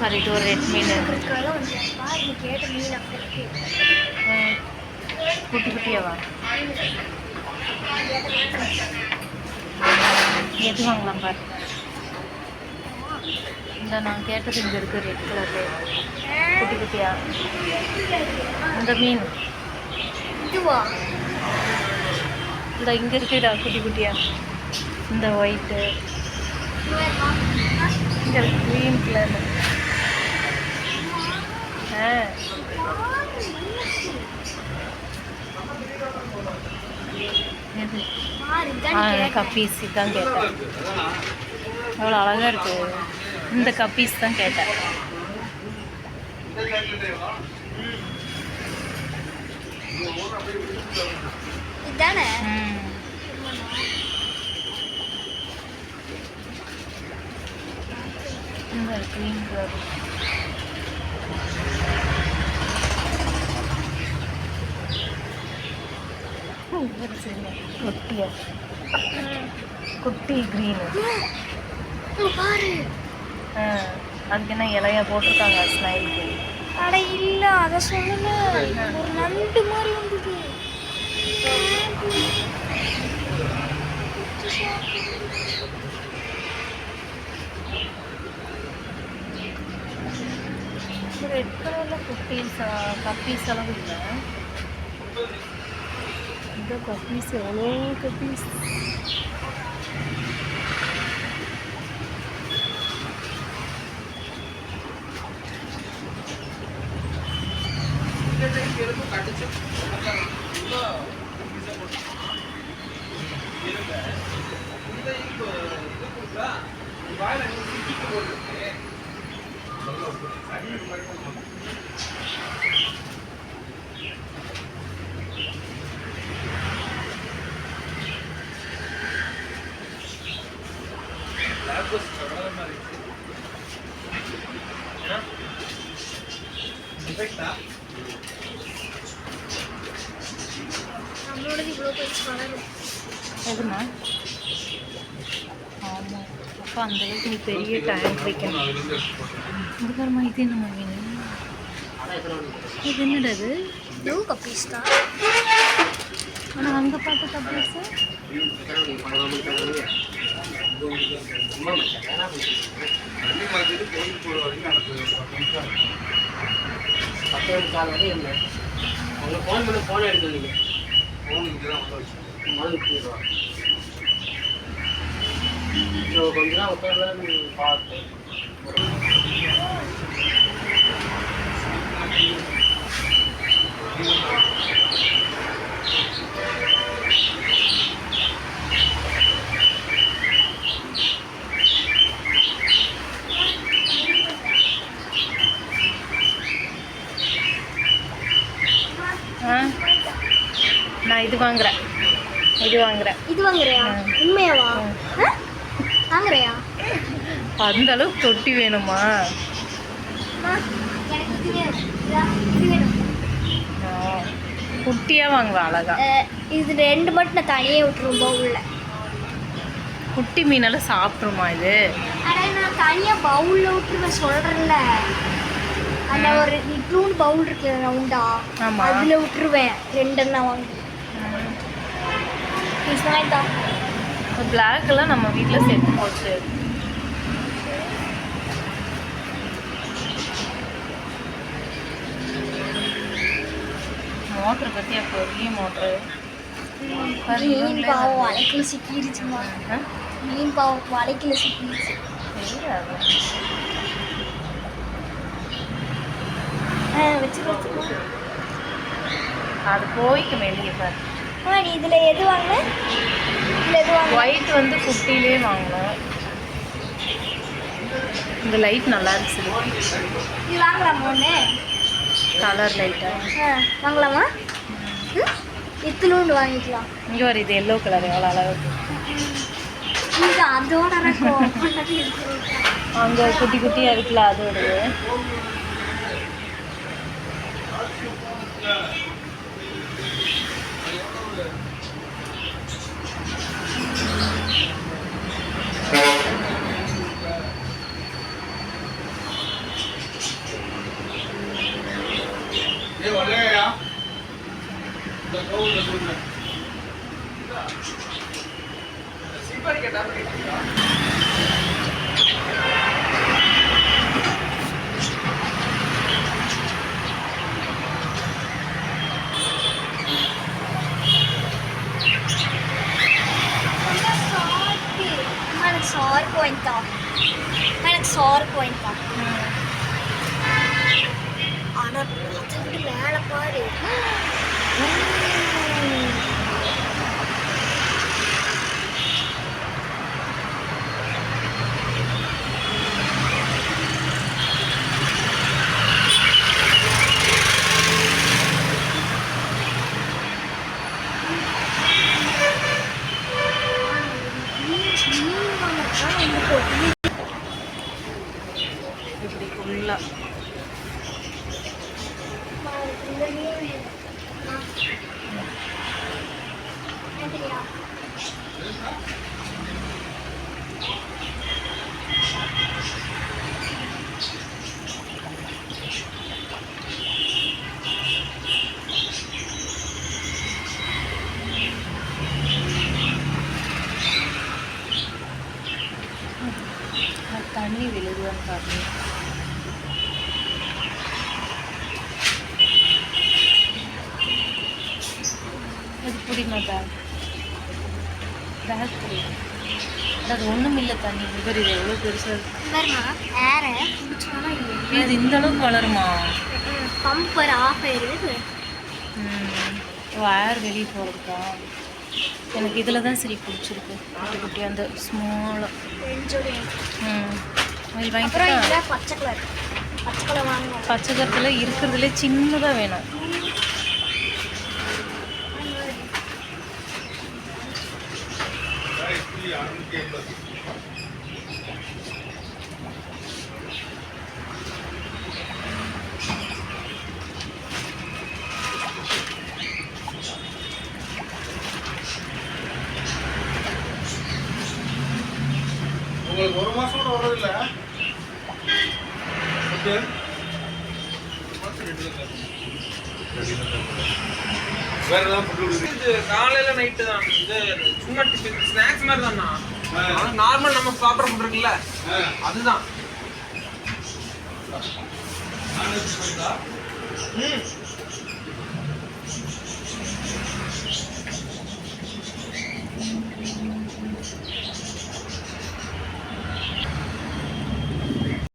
Correct ஒரு red மீன். குட்டி குட்டியாவா? எது வாங்கலாம் பாரு. இந்த நான் கேட்டது இங்கே இருக்குது ரெட் கலரு குட்டி குட்டியா? இந்த மீன். இதுவா இந்த இங்கே இருக்குடா குட்டி குட்டியா. இந்த ஒயிட்டு இங்கே க்ரீன் கலர் ஆ எது பாரு ஆ இதான் கேட்டேன் கப்பீஸ் தான் கேட்டேன். அவ்வளோ அழகாக இருக்கு. இந்த கப்பீஸ் தான் கேட்டேன். இதானே? இந்த க்ரீன் கலர் குட்டியா குட்டி க்ரீனு பாரு. அதுக்கு என்ன இலையா போட்டிருக்காங்க ஸ்னைலுக்கு அட இல்ல அத சொல்லல. ஒரு நண்டு மாதிரி வந்தது. ரெட் கலரில் குட்டீஸ் கப்பீஸ் அளவு இல்லை. இந்த கப்பீஸ் எவ்வளோ கப்பீஸ் நம்மளோடது இவ்வளோ பெருசு வளரும் எதுமா? ஆமாம் அப்போ அந்த அளவுக்கு நீ பெரிய டேங்க் வைக்கணும் இது பாருமா இது என்ன மீன் இது என்னடா இது? ப்ளூ கப்பீஸ் தான். ஆனால் அங்கே பார்த்த கப்பீஸு பத்து கால் இருந்தேன் அவங்க ஃபோன் பண்ணி ஃபோன் எடுக்க நீங்க மருந்து போயிடுவா ஸோ கொஞ்ச நாள் நான் இது வாங்குறேன். இது வாங்குறேன். இது வாங்குறியா. உண்மையாவா? வாங்குறியா? அந்த அளவுக்கு தொட்டி வேணுமா? குட்டியாக வாங்குவேன் அழகா. இது ரெண்டு மட்டும் நான் தனியே விட்டுருவோம் பவுல்ல குட்டி மீனெல்லாம் சாப்பிட்ருமா இது? அட நான் தனியாக பவுலில் விட்டுருவேன் சொல்கிறேன்ல அந்த ஒரு இட்லூண்டு பவுல் இருக்கு ரவுண்டா. அதில் விட்டுருவேன். ரெண்டெண்ணா வாங்கி. தான் பிளாக் எல்லாம் நம்ம வீட்டில் செத்து போச்சு. மோட்ரு பற்றியா பெரிய மோட்ரு மீன் பாவம் வலைக்குள்ள சிக்கிடுச்சுமா மீன் பாவம் வச்சு வச்சு அது போய்க்கு வெளியே பாரு. நீ இதில் எது வாங்கின இதில் எது வாங்கின ஒயிட் வந்து குட்டிலே வாங்கினோம். இந்த லைட் நல்லா இருந்துச்சு. வாங்கலாமா ஒன்று கலர் லைட்டாக ஆ? வாங்கலாமா? இத்தினூண்டு வாங்கிக்கலாம். இங்கே ஒரு இது எல்லோ கலர் எவ்வளோ அழகாக இருக்கு. அதோட. அங்கே குட்டி குட்டியாக இருக்குல்ல அதோடது. sore kwento. May nagsore kwento. Anak, ito yung lalapari. Mm. இப்படி ஃபுல்லாக தண்ணி விழுகுதான்னு பாருங்க. இது பிடிமா பேக் பேக் அது ஒன்றும் இல்லை தண்ணி இவர் இது எவ்வளோ பெருசாக இருக்கு. இது இந்த அளவுக்கு வளருமா? பம்பர் ஆஃப் ஆயிருது. வயர் வெளியே போகிறதுக்கா எனக்கு இதில் தான் சரி பிடிச்சிருக்கு. குட்டி குட்டி அந்த ஸ்மாலாக அப்புறம் வாங்கிட்டா பச்சை கலர். பச்சை கலர் வாங்கணும். பச்சை கருத்தில் இருக்கிறதுலே சின்னதாக வேணும். உங்களுக்கு வேற ஏதாவது ஃபுட் இது காலையில நைட்டு தான். இது சும்மா டிஃபன் ஸ்நாக்ஸ் மாதிரி தான்ண்ணா. நார்மல் நம்ம சாப்பிட்ற ஃபுட் இருக்குல்ல? அதுதான். ம்.